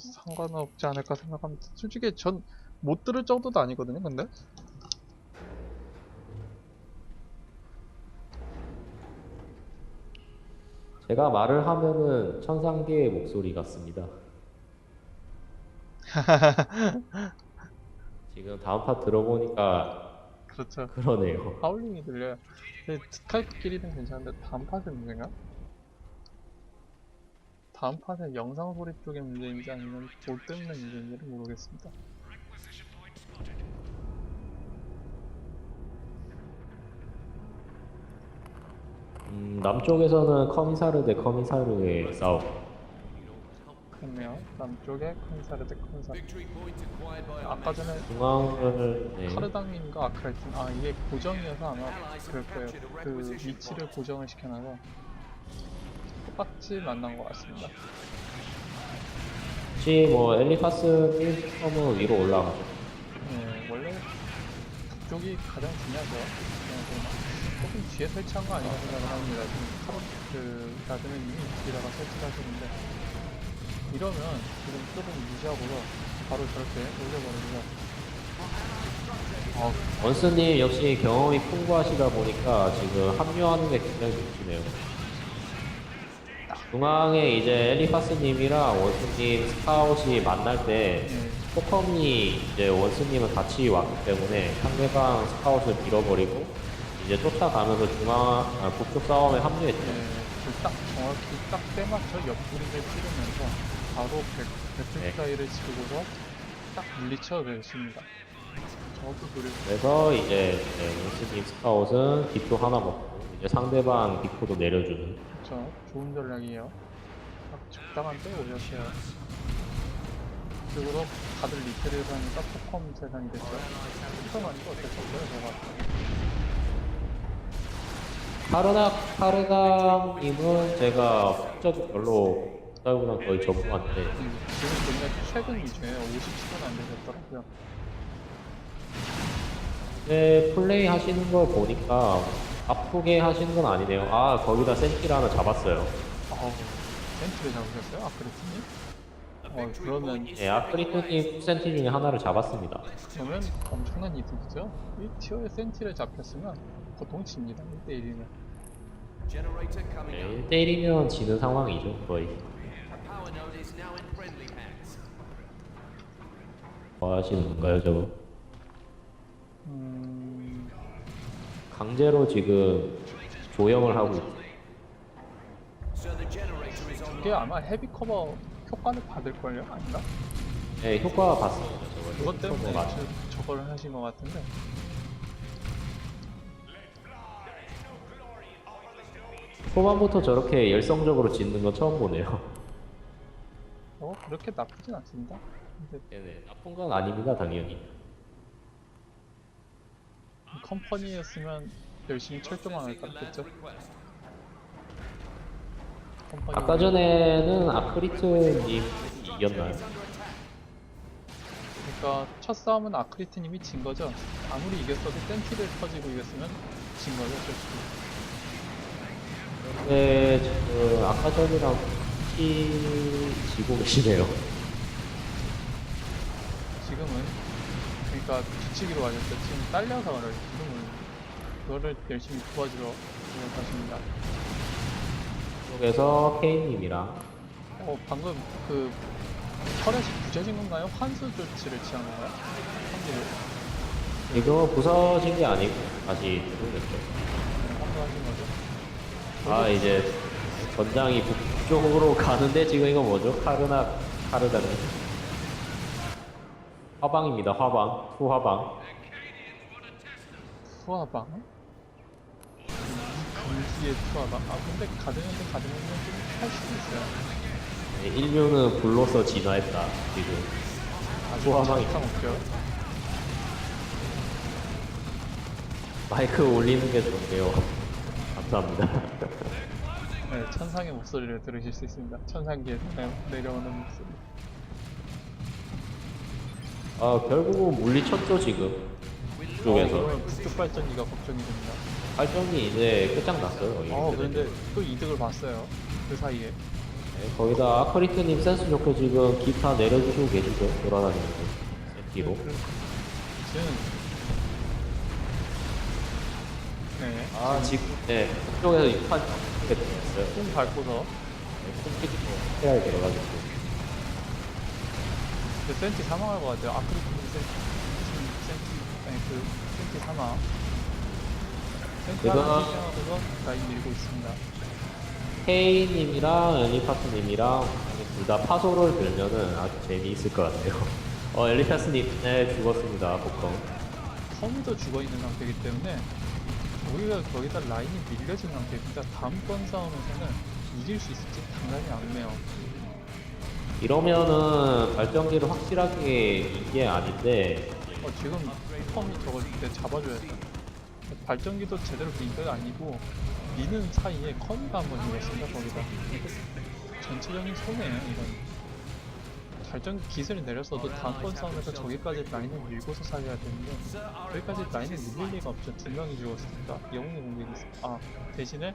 상관은 없지 않을까 생각합니다. 솔직히 전 못 들을 정도도 아니거든요, 근데. 제가 말을 하면은 천상계의 목소리 같습니다. 지금 다음 파 들어보니까 그렇죠. 그러네요. 하울링이 들려요. 스카이프끼리는 괜찮은데 다음 팟의 문제인가? 다음 팟의 영상 소리 쪽의 문제인지 아니면 보 때문에 문제인지를 모르겠습니다. 음, 남쪽에서는 커미사르 대 커미사르의 싸움. 그렇네요. 남쪽에 컨사르 대 컨사르. 아까 전에 중앙을 네. 카르당인가 아크라이튼 아 이게 고정이어서 아마 그럴 거예요. 그 위치를 고정을 시켜놔서 똑같이 만난 것 같습니다. 혹시 뭐 엘리파스 1섬은 위로 올라가죠. 네, 원래 북쪽이 가장 중요하죠. 그냥 조금 뒤에 설치한 거 아닌가 생각을 합니다. 지금 카로 그 가드는 이미 뒤에다가 설치를 하시는데 이러면 지금 조금 무시하고서 바로 저렇게 올려버리고요. 어, 원스님 역시 경험이 풍부하시다 보니까 지금 합류하는 게 굉장히 좋으시네요. 중앙에 이제 엘리파스님이랑 원스님 스카웃이 만날 때 네, 포컴이 이제 원스님은 같이 왔기 때문에 상대방 스카웃을 밀어버리고 이제 쫓아가면서 중앙 아, 북쪽 싸움에 합류했죠. 네, 그딱 정확히 딱 때맞춰 옆구리를 찌르면서 바로 백, 네. 배틀타이를 지르고서 딱 물리쳐. 저것도 노력 그래서 이제 네, 원스님 스카웃은 빅토 하나 먹고 이제 상대방 빅토도 내려주는 그렇죠. 좋은 전략이에요. 딱 적당한 때 올렸어요. 그리고 다들 리테를 하니까 포컴 세상이 됐어요. 포컴 아니고 없어요, 저가. 카르나 카르강님은 제가 국적이 별로 국적이랑 거의 전무한데 음, 지금 보니까 최근 위주에 57은 안 되셨더라고요. 네, 플레이 하시는 걸 보니까 아프게 하시는 건 아니네요. 아 거기다 센티를 하나 잡았어요. 어우, 센트를 잡으셨어요? 아크리트님? 어, 그러면, 네, 아크리트님 센티 중에 하나를 잡았습니다. 그러면 엄청난 이득이죠? 1티어에 센티를 잡혔으면 보통 집니다, 1대1이면. Generator coming up. 네, 1대1이면 지는 상황이죠 거의. 뭐 하시는 건가요 저거? 강제로 지금 조형을 하고 있- So the generator is on. 이게 아마 헤비 커버 효과를 받을걸요? 아닌가? 네, 효과 봤습니다. 저거. 그것 때문에 저거 맞- 저, 저걸 하신 것 같은데 초반부터 저렇게 열성적으로 짓는 건 처음 보네요. 어 그렇게 나쁘진 않습니다. 근데 네네, 나쁜 건 아닙니다 당연히. 컴퍼니였으면 열심히 철조망 을. 컴퍼니 아까 전에는 아크리트님 이겼나요? 그러니까 첫 싸움은 아크리트님이 진 거죠. 아무리 이겼어도 센티를 터지고 이겼으면 진 거죠. 솔직히. 네, 지금 아까 전이랑 키 지고 계시네요. 지금은 그러니까 뒤치기로 하셨죠. 지금 딸려서 그래요. 지금은 그거를 열심히 도와주러 노력하십니다. 쪽에서 케인님이랑 어 방금 그 터렛이 부셔진 건가요? 환수 조치를 취한 건가요? 환기를 지금은 부서진 게 아니고 다시 들어오겠죠. 네, 환수하신 거죠. 아 이제 전장이 북쪽으로 가는데 지금 이거 뭐죠? 카르나 카르다는 화방입니다. 화방 투화방. 투하방? 금지의 투하방? 아 근데 가드는데 가드는 좀할 수도 있어요. 네, 인류는 불로서 진화했다 지금. 아주 투하방이 착한 웃겨. 마이크 올리는 게 좋네요. 감사합니다. 네, 천상의 목소리를 들으실 수 있습니다. 천상기에서 내- 내려오는 목소리. 아 결국은 물리쳤죠 지금 어, 쪽에서 그러면 북쪽 발전기가 걱정이 됩니다. 발전이 이제 끝장났어요. 거의. 어, 그런데 또 이득을 봤어요. 그 사이에. 네, 거기다 아크리트님 센스 좋게 지금 기타 내려주시고 계시죠 돌아다니면서 뒤로 지금 네, 아 지금 네 그쪽에서 6판 이렇게 됐어요 좀 밟고서 콤피도 해야 들어가지고 그 센티 사망할 것 같아요. 아크리트님 센티, 센티, 아니 그 센티 사망. 센티 하나 생각하고서 라인 밀고 있습니다. K님이랑 엘리파스님이랑 둘 다 파소를 들면은 아주 재미있을 것 같아요 어 엘리파스님 네 죽었습니다 복덩 컴도 죽어 있는 상태이기 때문에 우리가 거기다 라인이 밀려진 상태입니다. 다음 번 싸움에서는 이길 수 있을지 당연히 않네요. 이러면은 발전기를 확실하게 이게 아닌데 어, 지금 컴이 저걸 내 잡아줘야 돼. 발전기도 제대로 민게 아니고 미는 사이에 컴이가 한번 밀었습니다. 거기다. 전체적인 손해예요. 이건. 발전기 기술이 내렸어도 다음번 싸움에서 저기까지 라인을 밀고서 살려야 되는데 여기까지 라인을 밀릴 리가 없죠. 두 명이 죽었으니까 영웅의 공격이 있어. 아 대신에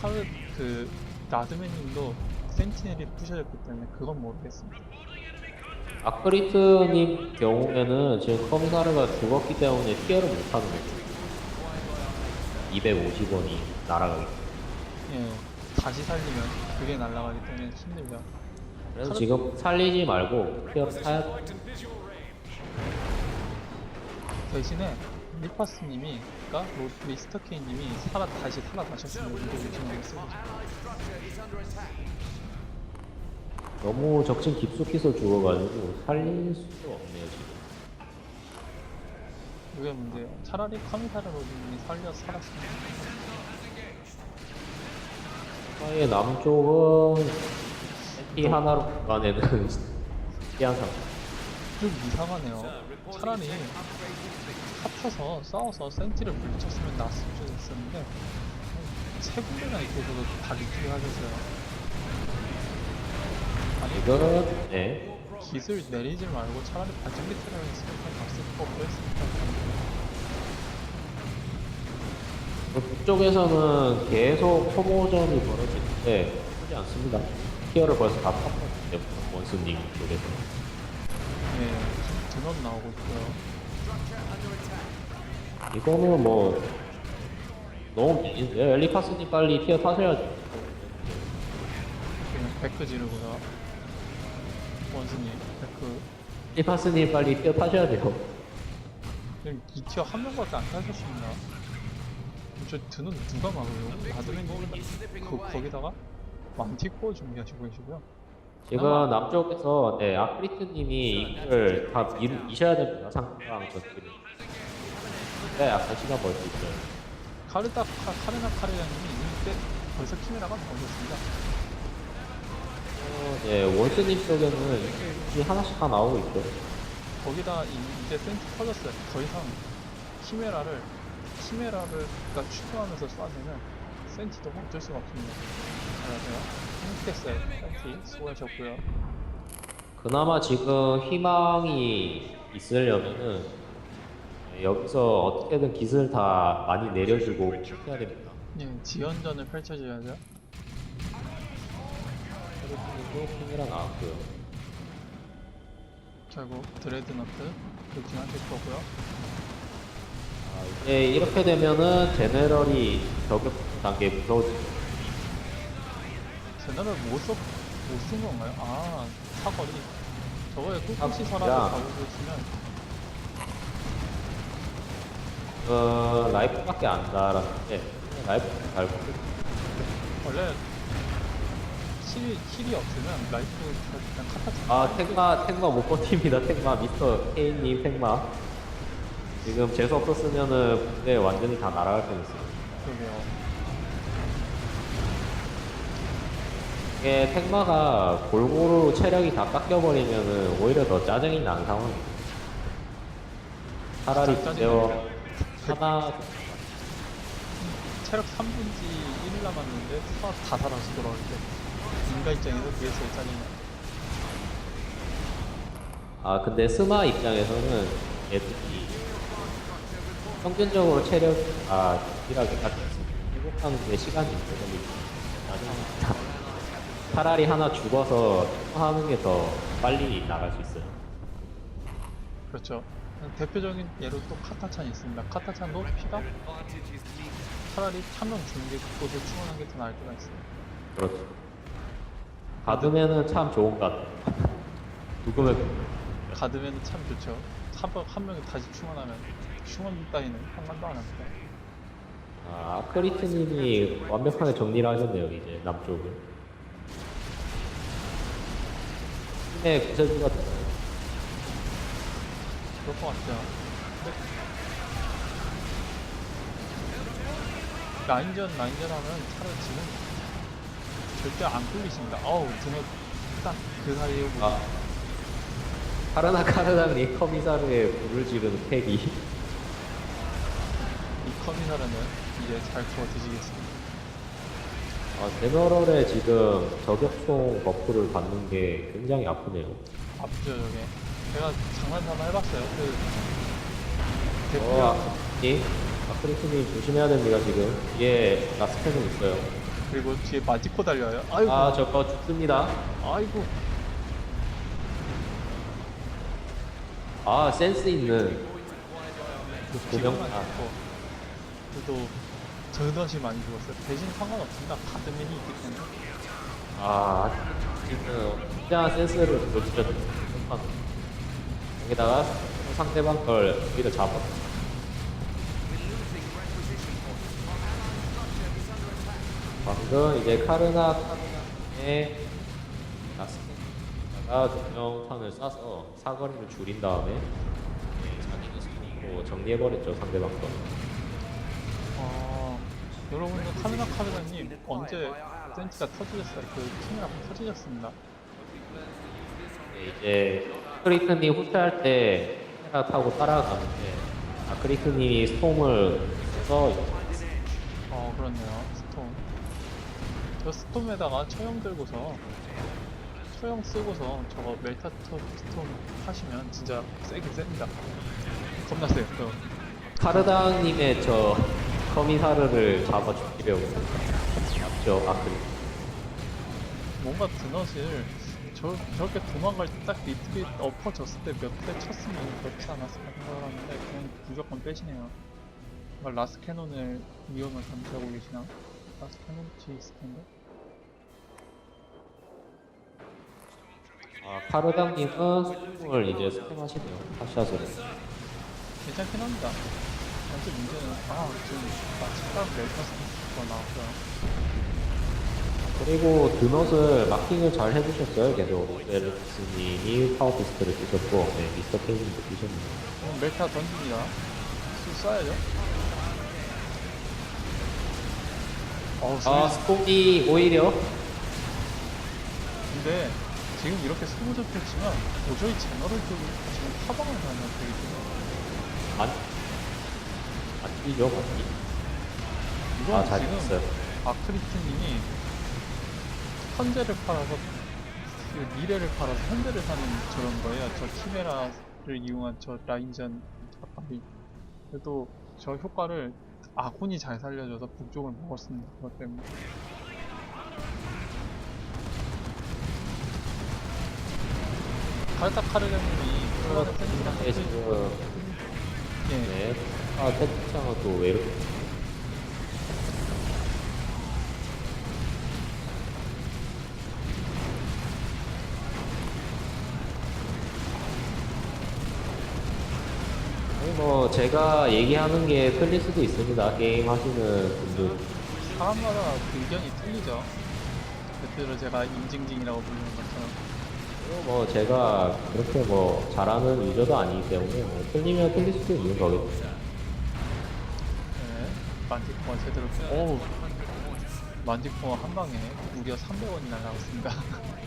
카르 그 나드맨님도 센티넬이 부셔졌기 때문에 그건 모르겠습니다. 아크리트님 경우에는 지금 커미사르가 죽었기 때문에 피해를 못하는 거죠 250원이 날아가기 때문에 예, 다시 살리면 그게 날아가기 때문에 힘들죠. 그래서 지금 살리지 말고 피해를 사야 돼 대신에 리파스님이, 그러니까 로, 미스터 K님이 살아 다시 살아나셨으면 이거 쓰고 너무 적진 깊숙이서 죽어가지고 살릴 수가 없네요 지금 그게 문제예요. 차라리 카미사르 로드님이 살려 살았으면 사이에 남은 쪽은 피 하나로 구간에는 피한 상태 좀 이상하네요. 차라리 합쳐서 싸워서 센티를 물리쳤으면 나았을 수도 있었는데 세 군데나 있고서도 다 리트를 하셨어요. 이거는 네 기술 내리지 말고 차라리 트를 했으니까 갔을 법도 했으니까. 그쪽에서는 계속 소모전이 벌어지는데 하지 않습니다. 피어를 벌써 다 탔거든요 원스님 쪽에서. 예, 지금 드론 나오고 있고요. 이거는 뭐 너무 미인데요 엘리파스님 빨리 피어 타셔야죠. 그냥 백크 지르고요. 원스님, 백크. 엘리파스님 빨리 피어 타셔야 돼요 지금 2티어 한 명밖에 안 타셨습니다. 저 드론 누가 막아요? 나드맨 그, 거기다가 만티코어 준비하시고 계시고요. 지금 남쪽에서 네 아크리트님이 이걸 다 미, 미셔야 됩니다 상대방 전기를 네 약간 시간 벌수 있어요 카르다, 카, 카르나 카르야님이 이때 벌써 키메라가 나오셨습니다. 어, 네 원스님 쪽에는 이 하나씩 다 나오고 있죠 거기다 이, 이제 센트 터졌어요. 더 이상 키메라를 키메라를 그러니까 추구하면서 쏴대면 센티도 어쩔 수가 없습니다. 잘하세요. 행복했어요. 센티 수고하셨고요. 그나마 지금 희망이 있으려면은 네, 여기서 어떻게든 기술 다 많이 내려주고 해야 됩니다. 예, 지연전을 펼쳐줘야죠. 그리고 카메라 나왔고요. 결국 드레드너트 도킹하실 거고요. 아, 이제 이렇게 되면은 제네럴이 저격 단계 무서워지죠. 제너럴 못쓴 건가요? 아 사거리 저거에 서라고 야. 가고 있으면 어, 라이프밖에 안 달았는데 라이프 달고 원래 힐이 힐이 없으면 라이프 그냥 카타 아 택마 택마 못 버팁니다. 택마 미스터 K님 택마 지금 재수 없었으면은 군대 완전히 다 날아갈 뻔했어요. 그러게요. 이게 택마가 골고루 체력이 다 깎여버리면은 오히려 더 짜증이 나는 상황이에요. 차라리 짜증이 군대와 하나 체력 3분지 1일 남았는데 다, 다돌 인가 입장에서 제일 짜증나. 아 근데 스마 입장에서는 애들이 평균적으로 체력 아 딜하게 깎였습니다. 회복하는 데 시간이 걸리고 차라리 하나 죽어서 하는 게 더 빨리 나갈 수 있어요. 그렇죠. 대표적인 예로 또 카타찬이 있습니다. 카타찬도 피가. 차라리 한명 주는 게 곳을 충원한 게 더 나을 때가 있어요. 그렇죠. 받으면은 참 좋은 것 같아요. 죽으면 가드면 참 좋죠. 한, 번- 한 명이 다시 충원하면 충원 따위는 상관도 안 합니다. 아, 아크리트님이 완벽하게 정리를 하셨네요, 이제 남쪽을. 팀의 구세주가 되나요? 그럴 것. 근데 라인전 라인전 하면 차라리 지금 절대 안 끌리십니다. 어우 등에 딱그 사이에 아, 카르나 카르나니 커미사르에 불을 지르는 팩이 이 커미나라는 이제 잘 구워 드시겠습니다. 아, 제너럴에 지금 저격총 버프를 받는 게 굉장히 아프네요. 아프죠 저게. 제가 장난삼아 해봤어요. 그 대표 어, 아크리트님, 아크리트님 조심해야 됩니다, 지금. 뒤에 라스펜은 있어요. 그리고 뒤에 마지코 달려요. 아이고 아, 저거 죽습니다. 아이고 아, 센스 있는 고명, 아, 죽고 그래도 저것이 많이 죽었어요. 대신 상관없습니다. 가드맨이 있기 때문에. 아, 지금 진짜 센스를 보여주셨죠. 여기다가 상대방 걸 오히려 잡아. 방금 이제 카르나 카르나의 라스테다가 조명탄을 쏴서 사거리를 줄인 다음에 네, 자기는 스로 정리해버렸죠 상대방 거. 어, 여러분들 카메라 카메라님 언제 센치가 터지셨어요? 그 팀이랑 터지셨습니다. 네, 이제 아크리크님 후퇴할 때 카메라 타고 따라가는데 아크리크님이 스톰을 써서 어, 그렇네요. 저 스톰에다가 처형 들고서 처형 쓰고서 저거 멜타터 스톰 하시면 진짜 세긴 셉니다. 겁나 세요. 그 카르당님의 저 커미사르를 잡아 죽이려고 맞죠 아크리 뭔가 드넛을 저, 저렇게 도망갈 때딱 리트릿 엎어졌을 때 몇 대 쳤으면 그렇지 않았을까 생각을 하는데 그냥 무조건 빼시네요. 라스 캐논을 위험을 감지하고 계시나? 라스 캐논 뒤에 있을 텐데? 아 카르당님은 스톰을 이제 스톰하시네요 샷샷으로 괜찮긴 합니다. 단지 문제는, 아, 지금 마침딱 멜타스가 나왔어요. 그리고 드넛을 마킹을 잘 해주셨어요 계속 에르스님이 파워피스트를 뛰셨고 네, 미스터 케이님도 뛰셨네요 그럼 멜타 던집니다. 수 쏴야죠. 어우, 아. 스톰이 오히려 근데 지금 이렇게 펼치면 도저히 제너럴 쪽이 지금 타방을 가면 되기 때문에 안, 안 뛰죠 맞기 이건 아 잘 지금 됐어요 아크리트님이 현재를 팔아서 그 미래를 팔아서 현재를 사는 저런 거예요. 저 키메라를 이용한 저 라인전 합방이 그래도 저 효과를 아군이 잘 살려줘서 북쪽을 먹었습니다. 그것 때문에 카르타 카르장님이 플라네 센스랑 네, 지금 예, 네. 아, 텐트창은 또왜 이렇게. 아니, 뭐, 제가 얘기하는 게 틀릴 수도 있습니다. 게임 하시는 분들. 사람마다 의견이 틀리죠. 대표로 제가 임징징이라고 부르는 것처럼 뭐, 제가 그렇게 뭐, 잘하는 유저도 아니기 때문에, 뭐, 틀리면 틀릴 수도 있는 거겠죠. 네, 만티코가 제대로 오우 만티코가 한 방에 무려 300원이 날라갔습니다.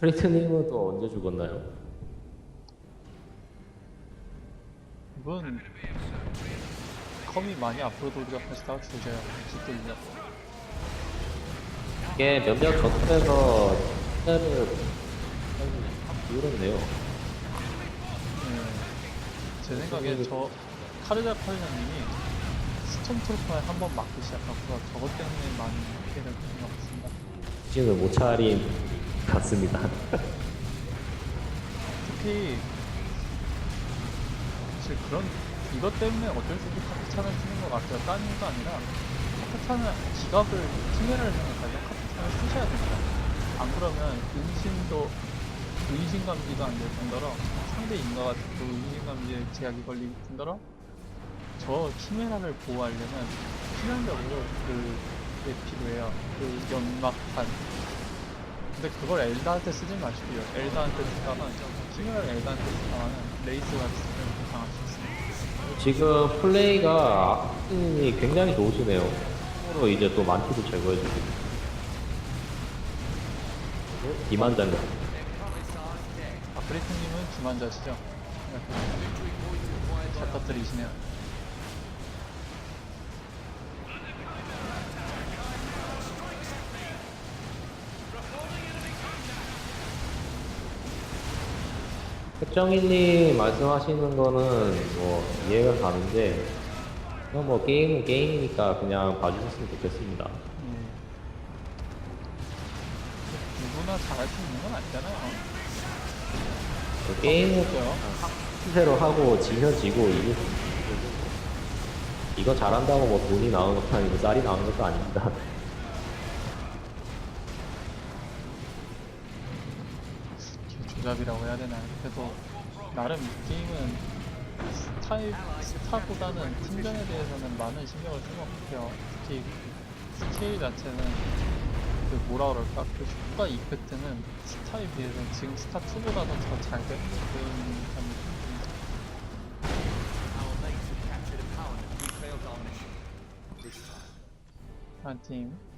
프리트님은 또 언제 죽었나요? 이분 컴이 많이 앞으로 돌격하시다가 주저요. 죽돌려. 이게 몇몇 전투에서 때를 비울었네요. 네, 제 생각에 저 카르자 카르자님이 스톰 트루퍼에 한 번 맞기 시작하고서 저것 때문에 많이 피해를 보는 것 같습니다. 정신을 못 차린 것 같습니다. 특히 사실 그런 이것 때문에 어쩔 수 없이 카프찬을 쓰는 것 같아요. 다른 이유가 아니라 카프찬은 지갑을 키메라를 생각하면 카프찬을 쓰셔야 됩니다. 안 그러면 은신도 의신감지가 안될 뿐더러 상대 인가가 또 의신감지에 제약이 걸릴 뿐더러 저 키메라를 보호하려면 필연적으로 그게 필요해요. 그 연막판 근데 그걸 엘다한테 쓰지 마시고요. 엘다한테 쓰다가 키메라를 엘다한테 쓰다가는 레이스가 있으면. 지금 플레이가 악신이 굉장히 좋으시네요. 서로 이제 또 만티도 제거해주고. 이만장님. 아, 브리트님은 기만자시죠? 네. 잘 터뜨리시네요. 특정일님 말씀하시는 거는 뭐 이해가 가는데, 그냥 뭐 게임은 게임이니까 그냥 봐주셨으면 좋겠습니다. 예. 누구나 잘할 수 있는 건 아니잖아요. 그 게임은 그죠? 실제로 하고 지면 지고 있고 이거 잘한다고 뭐 돈이 나오는 것도 아니고 쌀이 나오는 것도 아닙니다. 조잡이라고 해야 되나요? 그래도 나름 이 게임은 스타일, 스타보다는 팀전에 대해서는 많은 신경을 쓴 것 같아요. 특히 스케일 자체는 그 뭐라 그럴까? 그 효과 이펙트는 스타에 비해서 지금 스타2보다도 더잘 되는 듯한 느낌입니다. Our mates have captured a power and we failed our mission. This time. 한팀